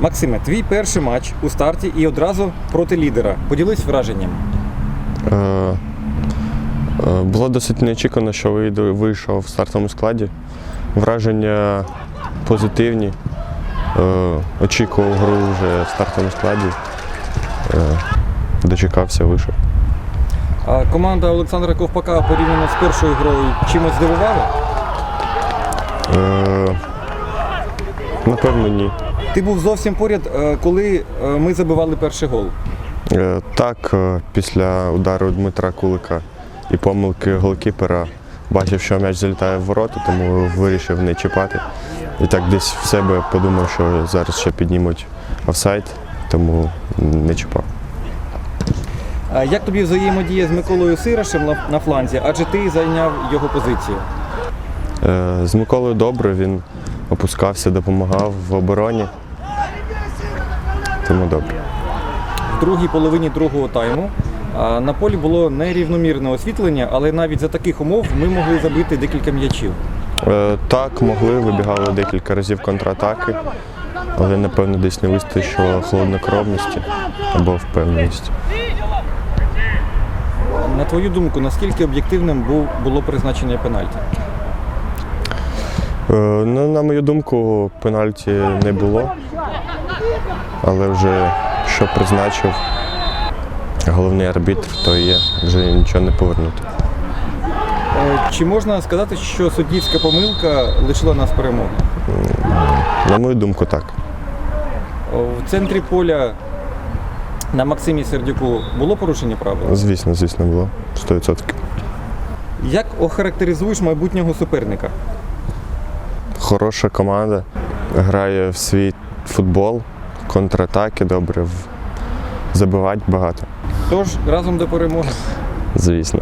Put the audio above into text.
Максиме, твій перший матч у старті і одразу проти лідера. Поділись враженням. Е, е, Було досить неочікувано, що вийду- вийшов в стартовому складі. Враження позитивні. Е, Очікував гру вже в стартовому складі. Е, Дочекався, вийшов. А команда Олександра Ковпака порівняно з першою грою чимось здивувала? Е, Напевно, ні. Ти був зовсім поряд, е, коли е, ми забивали перший гол. Е, Так, після удару Дмитра Кулика і помилки голкіпера бачив, що м'яч залітає в ворота, тому вирішив не чіпати. І так десь в себе подумав, що зараз ще піднімуть офсайд, тому не чіпав. Як тобі взаємодія з Миколою Сирашем на- фланзі, адже ти зайняв його позицію? З Миколою добре, він опускався, допомагав в обороні. Тому добре. В другій половині другого тайму на полі було нерівномірне освітлення, але навіть за таких умов ми могли забити декілька м'ячів. Е, Так, могли, вибігали декілька разів контратаки, але напевно десь не вистачило холоднокровності або впевненості. На твою думку, наскільки об'єктивним було призначення пенальті? Е, Ну, на мою думку, пенальті не було, але вже що призначив головний арбітр, то є, вже нічого не повернути. Е, Чи можна сказати, що суддівська помилка лишила нас перемоги? На мою думку, так. В центрі поля на Максимі Сердюку було порушення правил? Звісно, звісно, було 100%. Як охарактеризуєш майбутнього суперника? Хороша команда, грає в свій футбол, контратаки добре, забивати багато, Тож разом до перемоги. звісно.